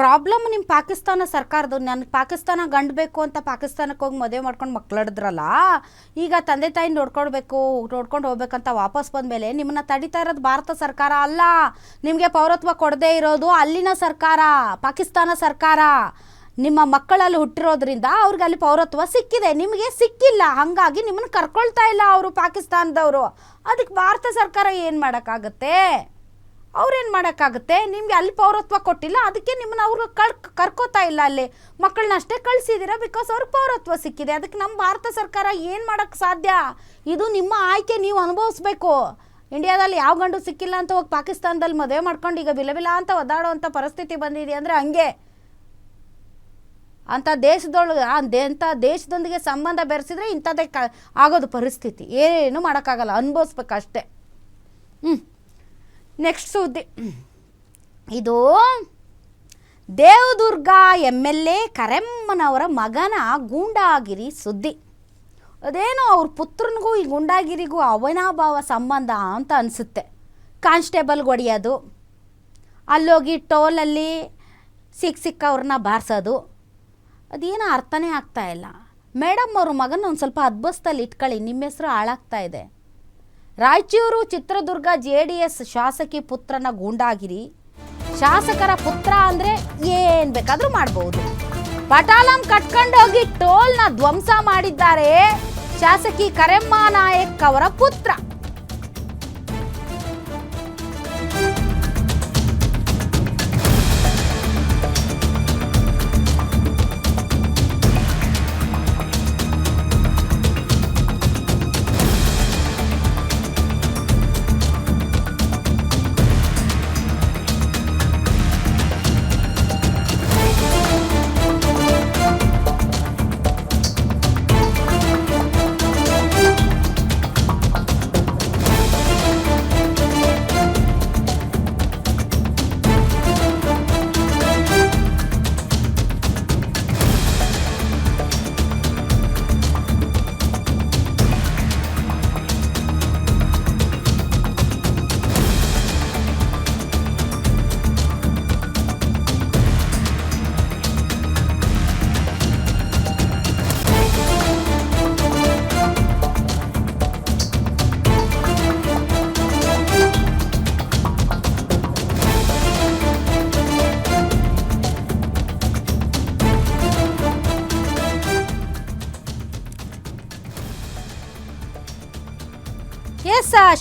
Problem ನಿಮ್ಮ ಪಾಕಿಸ್ತಾನ ಸರ್ಕಾರದ ನನಗೆ ಪಾಕಿಸ್ತಾನ ಗಂಡಬೇಕು ಅಂತ ಪಾಕಿಸ್ತಾನಕ್ಕೆ ಹೋಗಿ ಮದುವೆ ಮಾಡ್ಕೊಂಡು ಮಕ್ಳಡಿದ್ರಲ್ಲ, ಈಗ ತಂದೆ ತಾಯಿ ನೋಡ್ಕೊಳ್ಬೇಕು, ನೋಡ್ಕೊಂಡು ಹೋಗ್ಬೇಕಂತ ವಾಪಸ್ ಬಂದಮೇಲೆ ನಿಮ್ಮನ್ನ ತಡಿತಾ ಇರೋದು ಭಾರತ ಸರ್ಕಾರ ಅಲ್ಲ. ನಿಮಗೆ ಪೌರತ್ವ ಕೊಡದೇ ಇರೋದು ಅಲ್ಲಿನ ಸರ್ಕಾರ, ಪಾಕಿಸ್ತಾನ ಸರ್ಕಾರ. ನಿಮ್ಮ ಮಕ್ಕಳಲ್ಲಿ ಹುಟ್ಟಿರೋದ್ರಿಂದ ಅವ್ರಿಗೆ ಅಲ್ಲಿ ಪೌರತ್ವ ಸಿಕ್ಕಿದೆ. ನಿಮಗೆ ಸಿಕ್ಕಿಲ್ಲ. ಹಾಗಾಗಿ ನಿಮ್ಮನ್ನು ಕರ್ಕೊಳ್ತಾ ಇಲ್ಲ ಅವರು ಪಾಕಿಸ್ತಾನದವರು. ಅದಕ್ಕೆ ಭಾರತ ಸರ್ಕಾರ ಏನು ಮಾಡೋಕ್ಕಾಗತ್ತೆ? ಅವ್ರೇನು ಮಾಡೋಕ್ಕಾಗುತ್ತೆ? ನಿಮಗೆ ಅಲ್ಲಿ ಪೌರತ್ವ ಕೊಟ್ಟಿಲ್ಲ, ಅದಕ್ಕೆ ನಿಮ್ಮನ್ನ ಅವರು ಕಳ್, ಕರ್ಕೋತಾ ಇಲ್ಲ ಅಲ್ಲಿ. ಮಕ್ಕಳನ್ನ ಅಷ್ಟೇ ಕಳಿಸಿದ್ದೀರಾ ಬಿಕಾಸ್ ಅವ್ರಿಗೆ ಪೌರತ್ವ ಸಿಕ್ಕಿದೆ. ಅದಕ್ಕೆ ನಮ್ಮ ಭಾರತ ಸರ್ಕಾರ ಏನು ಮಾಡೋಕ್ಕೆ ಸಾಧ್ಯ? ಇದು ನಿಮ್ಮ ಆಯ್ಕೆ, ನೀವು ಅನುಭವಿಸ್ಬೇಕು. ಇಂಡಿಯಾದಲ್ಲಿ ಯಾವ ಗಂಡು ಸಿಕ್ಕಿಲ್ಲ ಅಂತ ಹೋಗಿ ಪಾಕಿಸ್ತಾನದಲ್ಲಿ ಮದುವೆ ಮಾಡ್ಕೊಂಡು ಈಗ ಬಿಲ ಅಂತ ಒದ್ದಾಡೋವಂಥ ಪರಿಸ್ಥಿತಿ ಬಂದಿದೆ ಅಂದರೆ ಹಂಗೆ. ಅಂಥ ದೇಶದೊಳಗೆ ಅಂಥ ದೇಶದೊಂದಿಗೆ ಸಂಬಂಧ ಬೆರೆಸಿದ್ರೆ ಇಂಥದ್ದೇ ಕ, ಆಗೋದು ಪರಿಸ್ಥಿತಿ. ಏನು ಮಾಡೋಕ್ಕಾಗಲ್ಲ. ಅನುಭವಿಸ್ಬೇಕಷ್ಟೇ. ಹ್ಞೂ ನೆಕ್ಸ್ಟ್ ಸುದ್ದಿ. ಇದು ದೇವದುರ್ಗ ಎಂ ಎಲ್ ಎ ಕರೆಮ್ಮನವರ ಮಗನ ಗೂಂಡಾಗಿರಿ ಸುದ್ದಿ. ಅದೇನೋ ಅವ್ರ ಪುತ್ರನಿಗೂ ಈ ಗುಂಡಾಗಿರಿಗೂ ಅವನಾಭಾವ ಸಂಬಂಧ ಅಂತ ಅನಿಸುತ್ತೆ. ಕಾನ್ಸ್ಟೇಬಲ್ಗೆ ಹೊಡೆಯೋದು ಅಲ್ಲೋಗಿ ಟೋಲಲ್ಲಿ ಸಿಕ್ಕ ಸಿಕ್ಕವ್ರನ್ನ ಬಾರಿಸೋದು, ಅದೇನೋ ಅರ್ಥನೇ ಆಗ್ತಾ ಇಲ್ಲ. ಮೇಡಮ್ ಅವ್ರ ಮಗನ ಒಂದು ಸ್ವಲ್ಪ ಅದ್ಭುತದಲ್ಲಿ ಇಟ್ಕೊಳ್ಳಿ, ನಿಮ್ಮ ಹೆಸರು ಹಾಳಾಗ್ತಾ ಇದೆ. Raichur Chitradurga J D S ಶಾಸಕಿ ಪುತ್ರನ ಗೂಂಡಾಗಿರಿ. ಶಾಸಕರ ಪುತ್ರ ಅಂದರೆ ಏನು ಬೇಕಾದರೂ ಮಾಡ್ಬೋದು. ಪಟಾಲಂ ಕಟ್ಕೊಂಡೋಗಿ ಟೋಲ್ನ ಧ್ವಂಸ ಮಾಡಿದ್ದಾರೆ ಶಾಸಕಿ ಕರೆಮ್ಮ ನಾಯಕ್ ಅವರ ಪುತ್ರ.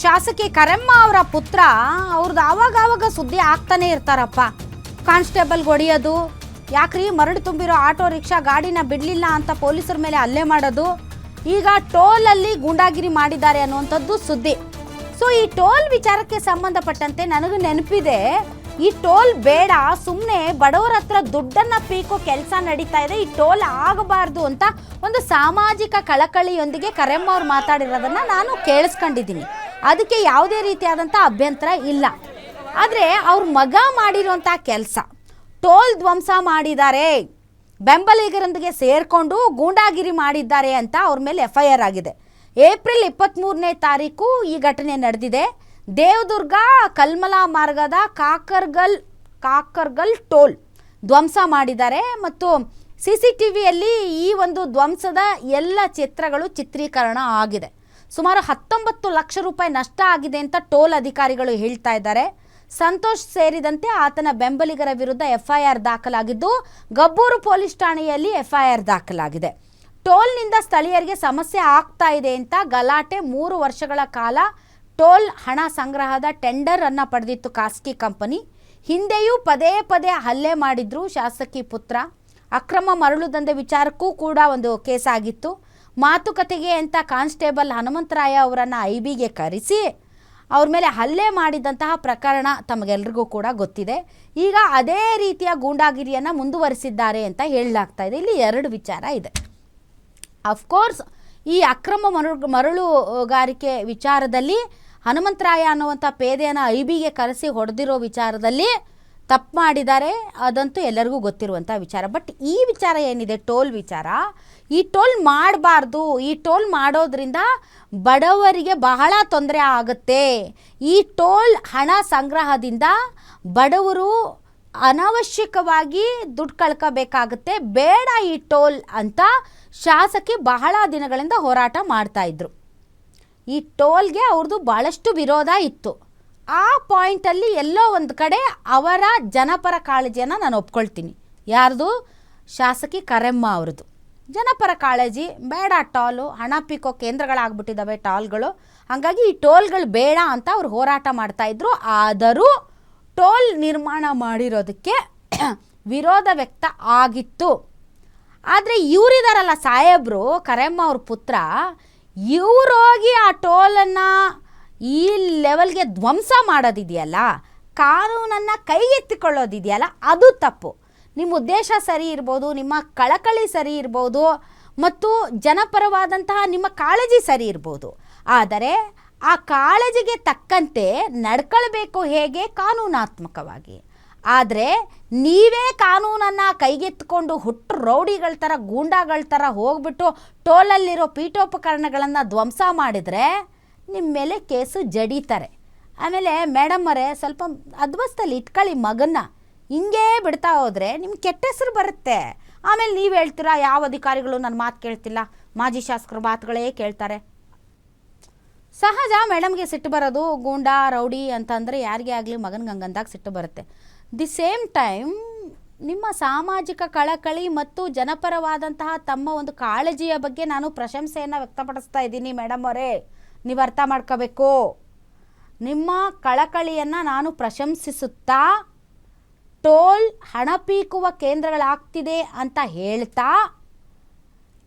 ಶಾಸಕಿ ಕರೆಮ್ಮ ಅವರ ಪುತ್ರ ಅವ್ರದ್ದು ಆವಾಗ ಆವಾಗ ಸುದ್ದಿ ಆಗ್ತಾನೆ ಇರ್ತಾರಪ್ಪ. ಕಾನ್ಸ್ಟೇಬಲ್ಗೆ ಹೊಡೆಯೋದು, ಯಾಕ್ರಿ ಮರಳು ತುಂಬಿರೋ ಆಟೋ ರಿಕ್ಷಾ ಗಾಡಿನ ಬಿಡಲಿಲ್ಲ ಅಂತ ಪೊಲೀಸರ ಮೇಲೆ ಹಲ್ಲೆ ಮಾಡೋದು? ಈಗ ಟೋಲಲ್ಲಿ ಗೂಂಡಾಗಿರಿ ಮಾಡಿದ್ದಾರೆ ಅನ್ನುವಂಥದ್ದು ಸುದ್ದಿ. ಸೊ ಈ ಟೋಲ್ ವಿಚಾರಕ್ಕೆ ಸಂಬಂಧಪಟ್ಟಂತೆ ನನಗೆ ನೆನಪಿದೆ, ಈ ಟೋಲ್ ಬೇಡ ಸುಮ್ಮನೆ ಬಡವರ ಹತ್ರ ದುಡ್ಡನ್ನ ಪೀಕೋ ಕೆಲಸ ನಡೀತಾ ಇದೆ, ಈ ಟೋಲ್ ಆಗಬಾರ್ದು ಅಂತ ಒಂದು ಸಾಮಾಜಿಕ ಕಳಕಳಿಯೊಂದಿಗೆ ಕರೆಮ್ಮ ಅವ್ರು ಮಾತಾಡಿರೋದನ್ನ ನಾನು ಕೇಳಿಸ್ಕೊಂಡಿದ್ದೀನಿ. ಅದಕ್ಕೆ ಯಾವುದೇ ರೀತಿಯಾದಂಥ ಅಭ್ಯಂತರ ಇಲ್ಲ. ಆದರೆ ಅವ್ರ ಮಗ ಮಾಡಿರುವಂಥ ಕೆಲಸ. ಟೋಲ್ ಧ್ವಂಸ ಮಾಡಿದ್ದಾರೆ ಬೆಂಬಲಿಗರೊಂದಿಗೆ ಸೇರಿಕೊಂಡು ಗೂಂಡಾಗಿರಿ ಮಾಡಿದ್ದಾರೆ ಅಂತ ಅವ್ರ ಮೇಲೆ ಎಫ್ ಐ ಆರ್ ಆಗಿದೆ. ಏಪ್ರಿಲ್ ಇಪ್ಪತ್ತ್ಮೂರನೇ ತಾರೀಕು ಈ ಘಟನೆ ನಡೆದಿದೆ. ದೇವದುರ್ಗ, ಕಲ್ಮಲ ಮಾರ್ಗದ ಕಾಕರ್ಗಲ್ ಕಾಕರ್ಗಲ್ ಟೋಲ್ ಧ್ವಂಸ ಮಾಡಿದ್ದಾರೆ ಮತ್ತು ಸಿ ಸಿ ಟಿ ವಿಯಲ್ಲಿ ಈ ಒಂದು ಧ್ವಂಸದ ಎಲ್ಲ ಚಿತ್ರಗಳು ಚಿತ್ರೀಕರಣ ಆಗಿದೆ. ಸುಮಾರು ಹತ್ತೊಂಬತ್ತು ಲಕ್ಷ ರೂಪಾಯಿ ನಷ್ಟ ಆಗಿದೆ ಅಂತ ಟೋಲ್ ಅಧಿಕಾರಿಗಳು ಹೇಳ್ತಾ ಇದ್ದಾರೆ. ಸಂತೋಷ್ ಸೇರಿದಂತೆ ಆತನ ಬೆಂಬಲಿಗರ ವಿರುದ್ಧ ಎಫ್ಐಆರ್ ದಾಖಲಾಗಿದ್ದು, ಗಬ್ಬೂರು ಪೊಲೀಸ್ ಠಾಣೆಯಲ್ಲಿ ಎಫ್ಐಆರ್ ದಾಖಲಾಗಿದೆ. ಟೋಲ್ನಿಂದ ಸ್ಥಳೀಯರಿಗೆ ಸಮಸ್ಯೆ ಆಗ್ತಾ ಇದೆ ಅಂತ ಗಲಾಟೆ ಮೂರು ವರ್ಷಗಳ ಕಾಲ ಟೋಲ್ ಹಣ ಸಂಗ್ರಹದ ಟೆಂಡರ್ ಅನ್ನು ಪಡೆದಿತ್ತು ಖಾಸಗಿ ಕಂಪನಿ. ಹಿಂದೆಯೂ ಪದೇ ಪದೇ ಹಲ್ಲೆ ಮಾಡಿದ್ರು ಶಾಸಕಿ ಪುತ್ರ. ಅಕ್ರಮ ಮರಳು ದಂಧೆ ವಿಚಾರಕ್ಕೂ ಕೂಡ ಒಂದು ಕೇಸ್ ಆಗಿತ್ತು. ಮಾತುಕತೆಗೆ ಅಂತ ಕಾನ್ಸ್ಟೇಬಲ್ ಹನುಮಂತರಾಯ ಅವರನ್ನು ಐ ಬಿಗೆ ಕರೆಸಿ ಅವ್ರ ಮೇಲೆ ಹಲ್ಲೆ ಮಾಡಿದಂತಹ ಪ್ರಕರಣ ತಮಗೆಲ್ರಿಗೂ ಕೂಡ ಗೊತ್ತಿದೆ. ಈಗ ಅದೇ ರೀತಿಯ ಗೂಂಡಾಗಿರಿಯನ್ನು ಮುಂದುವರಿಸಿದ್ದಾರೆ ಅಂತ ಹೇಳಲಾಗ್ತಾ ಇದೆ. ಇಲ್ಲಿ ಎರಡು ವಿಚಾರ ಇದೆ. ಅಫ್ಕೋರ್ಸ್ ಈ ಅಕ್ರಮ ಮರು, ಮರಳುಗಾರಿಕೆ ವಿಚಾರದಲ್ಲಿ ಹನುಮಂತರಾಯ ಅನ್ನುವಂಥ ಪೇದೆಯನ್ನು ಐ ಬಿಗೆ ಕರೆಸಿ ಹೊಡೆದಿರೋ ವಿಚಾರದಲ್ಲಿ ತಪ್ಪು ಮಾಡಿದ್ದಾರೆ, ಅದಂತೂ ಎಲ್ಲರಿಗೂ ಗೊತ್ತಿರುವಂಥ ವಿಚಾರ. ಬಟ್ ಈ ವಿಚಾರ ಏನಿದೆ? ಟೋಲ್ ವಿಚಾರ. ಈ ಟೋಲ್ ಮಾಡಬಾರ್ದು. ಈ ಟೋಲ್ ಮಾಡೋದ್ರಿಂದ ಬಡವರಿಗೆ ಬಹಳ ತೊಂದರೆ ಆಗುತ್ತೆ. ಈ ಟೋಲ್ ಹಣ ಸಂಗ್ರಹದಿಂದ ಬಡವರು ಅನವಶ್ಯಕವಾಗಿ ದುಡ್ಡು ಕಳ್ಕೋಬೇಕಾಗುತ್ತೆ. ಬೇಡ ಈ ಟೋಲ್ ಅಂತ ಶಾಸಕಿ ಬಹಳ ದಿನಗಳಿಂದ ಹೋರಾಟ ಮಾಡ್ತಾ ಇದ್ರು. ಈ ಟೋಲ್ಗೆ ಅವ್ರದ್ದು ಭಾಳಷ್ಟು ವಿರೋಧ ಇತ್ತು. ಆ ಪಾಯಿಂಟಲ್ಲಿ ಎಲ್ಲೋ ಒಂದು ಕಡೆ ಅವರ ಜನಪರ ಕಾಳಜಿಯನ್ನು ನಾನು ಒಪ್ಕೊಳ್ತೀನಿ. ಯಾರ್ದು? ಶಾಸಕಿ ಕರೆಮ್ಮ ಅವ್ರದ್ದು. ಜನಪರ ಕಾಳಜಿ, ಬೇಡ ಟಾಲು, ಹಣ ಪೀಕೋ ಕೇಂದ್ರಗಳಾಗ್ಬಿಟ್ಟಿದ್ದಾವೆ ಟಾಲ್ಗಳು. ಹಾಗಾಗಿ ಈ ಟೋಲ್ಗಳು ಬೇಡ ಅಂತ ಅವ್ರು ಹೋರಾಟ ಮಾಡ್ತಾಯಿದ್ರು ಆದರೂ ಟೋಲ್ ನಿರ್ಮಾಣ ಮಾಡಿರೋದಕ್ಕೆ ವಿರೋಧ ವ್ಯಕ್ತ ಆಗಿತ್ತು. ಆದರೆ ಇವರಿದಾರಲ್ಲ ಸಾಹೇಬರು, ಕರೆಮ್ಮ ಅವ್ರ ಪುತ್ರ ಇವರೋಗಿ ಆ ಟೋಲನ್ನು ಈ ಲೆವೆಲ್ಗೆ ಧ್ವಂಸ ಮಾಡೋದಿದೆಯಲ್ಲ, ಕಾನೂನನ್ನು ಕೈಗೆತ್ತಿಕೊಳ್ಳೋದಿದೆಯಲ್ಲ, ಅದು ತಪ್ಪು. ನಿಮ್ಮ ಉದ್ದೇಶ ಸರಿ ಇರ್ಬೋದು, ನಿಮ್ಮ ಕಳಕಳಿ ಸರಿ ಇರ್ಬೋದು, ಮತ್ತು ಜನಪರವಾದಂತಹ ನಿಮ್ಮ ಕಾಳಜಿ ಸರಿ ಇರ್ಬೋದು. ಆದರೆ ಆ ಕಾಳಜಿಗೆ ತಕ್ಕಂತೆ ನಡ್ಕೊಳ್ಬೇಕು ಹೇಗೆ? ಕಾನೂನಾತ್ಮಕವಾಗಿ. ಆದರೆ ನೀವೇ ಕಾನೂನನ್ನು ಕೈಗೆತ್ತಿಕೊಂಡು ಹುಟ್ಟು ರೌಡಿಗಳ ಥರ ಗೂಂಡಾಗಳ ಥರ ಹೋಗ್ಬಿಟ್ಟು ಟೋಲಲ್ಲಿರೋ ಪೀಠೋಪಕರಣಗಳನ್ನು ಧ್ವಂಸ ಮಾಡಿದರೆ ನಿಮ್ಮ ಮೇಲೆ ಕೇಸು ಜಡೀತಾರೆ. ಆಮೇಲೆ ಮೇಡಮ್ ಅವರೇ, ಸ್ವಲ್ಪ ಅದ್ವಸ್ತಲ್ಲಿ ಇಟ್ಕೊಳ್ಳಿ ಮಗನ್ನ. ಹಿಂಗೇ ಬಿಡ್ತಾ ಹೋದರೆ ನಿಮ್ಗೆ ಕೆಟ್ಟ ಹೆಸರು ಬರುತ್ತೆ. ಆಮೇಲೆ ನೀವು ಹೇಳ್ತೀರಾ, ಯಾವ ಅಧಿಕಾರಿಗಳು ನನ್ನ ಮಾತು ಕೇಳ್ತಿಲ್ಲ? ಮಾಜಿ ಶಾಸಕರ ಮಾತುಗಳೇ ಕೇಳ್ತಾರೆ. ಸಹಜ, ಮೇಡಮ್ಗೆ ಸಿಟ್ಟು ಬರೋದು ಗೂಂಡಾ, ರೌಡಿ ಅಂತಂದರೆ ಯಾರಿಗೇ ಆಗಲಿ ಮಗನಿಗೆ ಸಿಟ್ಟು ಬರುತ್ತೆ. ದಿ ಸೇಮ್ ಟೈಮ್ ನಿಮ್ಮ ಸಾಮಾಜಿಕ ಕಳಕಳಿ ಮತ್ತು ಜನಪರವಾದಂತಹ ತಮ್ಮ ಒಂದು ಕಾಳಜಿಯ ಬಗ್ಗೆ ನಾನು ಪ್ರಶಂಸೆಯನ್ನು ವ್ಯಕ್ತಪಡಿಸ್ತಾ ಇದ್ದೀನಿ ಮೇಡಮ್ ಅವರೇ. ನೀವು ಅರ್ಥ ಮಾಡ್ಕೋಬೇಕು. ನಿಮ್ಮ ಕಳಕಳಿಯನ್ನು ನಾನು ಪ್ರಶಂಸಿಸುತ್ತಾ ಟೋಲ್ ಹಣ ಪೀಕುವ ಕೇಂದ್ರಗಳಾಗ್ತಿದೆ ಅಂತ ಹೇಳ್ತಾ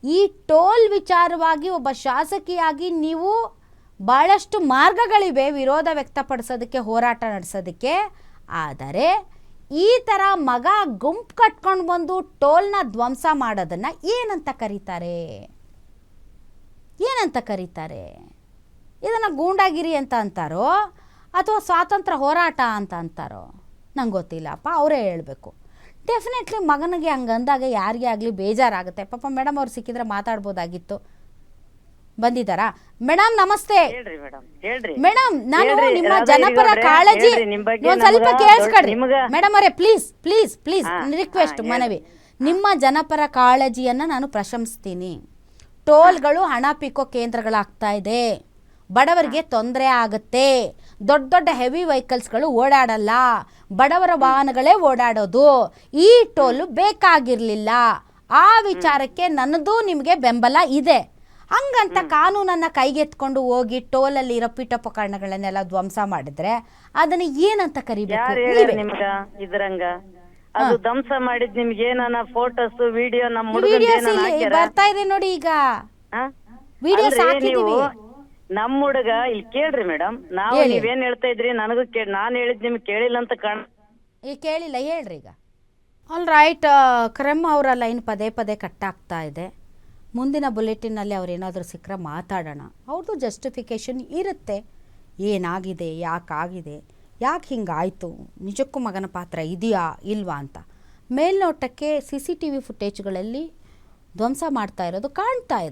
ಈ ಟೋಲ್ ವಿಚಾರವಾಗಿ ಒಬ್ಬ ಶಾಸಕಿಯಾಗಿ ನೀವು ಭಾಳಷ್ಟು ಮಾರ್ಗಗಳಿವೆ ವಿರೋಧ ವ್ಯಕ್ತಪಡಿಸೋದಕ್ಕೆ, ಹೋರಾಟ ನಡೆಸೋದಕ್ಕೆ. ಆದರೆ ಈ ಥರ ಮಗ ಗುಂಪು ಕಟ್ಕೊಂಡು ಬಂದು ಟೋಲ್ನ ಧ್ವಂಸ ಮಾಡೋದನ್ನು ಏನಂತ ಕರೀತಾರೆ? ಏನಂತ ಕರೀತಾರೆ? ಇದನ್ನು ಗೂಂಡಾಗಿರಿ ಅಂತ ಅಂತಾರೋ ಅಥವಾ ಸ್ವಾತಂತ್ರ್ಯ ಹೋರಾಟ ಅಂತ ಅಂತಾರೋ? ನಂಗೆ ಗೊತ್ತಿಲ್ಲಪ್ಪ ಅವರೇ ಹೇಳಬೇಕು. ಡೆಫಿನೆಟ್ಲಿ ಮಗನಿಗೆ ಹಂಗೆ ಅಂದಾಗ ಯಾರಿಗೆ ಆಗಲಿ ಬೇಜಾರಾಗುತ್ತೆ. ಪಾಪ ಮೇಡಮ್ ಅವ್ರು ಸಿಕ್ಕಿದ್ರೆ ಮಾತಾಡ್ಬೋದಾಗಿತ್ತು. ಬಂದಿದ್ದಾರಾ? ಮೇಡಮ್ ನಮಸ್ತೆ. ಮೇಡಮ್ ನಾನು ನಿಮ್ಮ ಜನಪರ ಕಾಳಜಿ ಒಂದ್ ಸ್ವಲ್ಪ ಕೇಳಿಸ್ಕೊಡ್ರಿ. ಮೇಡಮ್ ಅವರೇ ಪ್ಲೀಸ್ ಪ್ಲೀಸ್ ಪ್ಲೀಸ್ ರಿಕ್ವೆಸ್ಟ್ ಮನವಿ. ನಿಮ್ಮ ಜನಪರ ಕಾಳಜಿಯನ್ನ ನಾನು ಪ್ರಶಂಸ್ತೀನಿ. ಟೋಲ್ಗಳು ಹಣ ಪೀಕೋ ಕೇಂದ್ರಗಳಾಗ್ತಾ ಇದೆ. ಬಡವರಿಗೆ ತೊಂದರೆ ಆಗುತ್ತೆ. ದೊಡ್ಡ ದೊಡ್ಡ ಹೆವಿ ವೆಹಿಕಲ್ಸ್ಗಳು ಓಡಾಡಲ್ಲ. ಬಡವರ ವಾಹನಗಳೇ ಓಡಾಡೋದು. ಈ ಟೋಲು ಬೇಕಾಗಿರಲಿಲ್ಲ. ಆ ವಿಚಾರಕ್ಕೆ ನನ್ನದು ನಿಮಗೆ ಬೆಂಬಲ ಇದೆ. ಹಂಗಂತ ಕಾನೂನನ್ನ ಕೈಗೆತ್ಕೊಂಡು ಹೋಗಿ ಟೋಲಲ್ಲಿ ಇರೋ ಪೀಠೋಪಕರಣಗಳನ್ನೆಲ್ಲ ಧ್ವಂಸ ಮಾಡಿದ್ರೆ ಅದನ್ನ ಏನಂತ ಕರಿಬೇಕು? ನಿಮ್ಗ ಇದ್ರಂಗ? ಅದು ಧ್ವಂಸ ಮಾಡಿದ್ ನಿಮ್ಗೆ ಏನಾನ ಫೋಟೋಸ್ ವಿಡಿಯೋ ನಮ್ಮ ಬರ್ತಾ ಇದೆ ನೋಡಿ ಈಗ. ವಿಡಿಯೋ ವಿಡಿಯೋಸ್ ಹಾಕಿದೀವಿ. ನೀವು ನಮ್ ಹುಡುಗ ಇಲ್ಲಿ ಕೇಳ್ರಿ ಮೇಡಮ್. ನಾವು ಹೇಳಿ. ನೀವೇನ್ ಹೇಳ್ತಾ ಇದ್ರಿ? ನನಗೂ ಕೇಳಿ ನಾನ್ ಹೇಳಿದ್ ನಿಮ್ಗೆ ಕೇಳಿಲ್ಲ ಅಂತ ಕಾಣ ಈಗ ಕೇಳಿಲ್ಲ ಹೇಳ್ರಿ ಈಗ. ಆಲ್ ರೈಟ್ ಕ್ರಮ್ ಅವರ ಲೈನ್ ಪದೇ ಪದೇ ಕಟ್ ಆಗ್ತಾ ಇದೆ. ಮುಂದಿನ ಬುಲೆಟಿನಲ್ಲಿ ಅವ್ರು ಏನಾದರೂ ಸಿಕ್ಕರೆ ಮಾತಾಡೋಣ. ಅವ್ರದ್ದು ಜಸ್ಟಿಫಿಕೇಷನ್ ಇರುತ್ತೆ. ಏನಾಗಿದೆ ಯಾಕಾಗಿದೆ ಯಾಕೆ ಹಿಂಗಾಯಿತು ನಿಜಕ್ಕೂ ಮಗನ ಪಾತ್ರ ಇದೆಯಾ ಇಲ್ವಾ ಅಂತ. ಮೇಲ್ನೋಟಕ್ಕೆ ಸಿ ಸಿ ಟಿ ವಿ ಫುಟೇಜ್ಗಳಲ್ಲಿ ಧ್ವಂಸ ಮಾಡ್ತಾ ಇರೋದು ಕಾಣ್ತಾ ಇದೆ.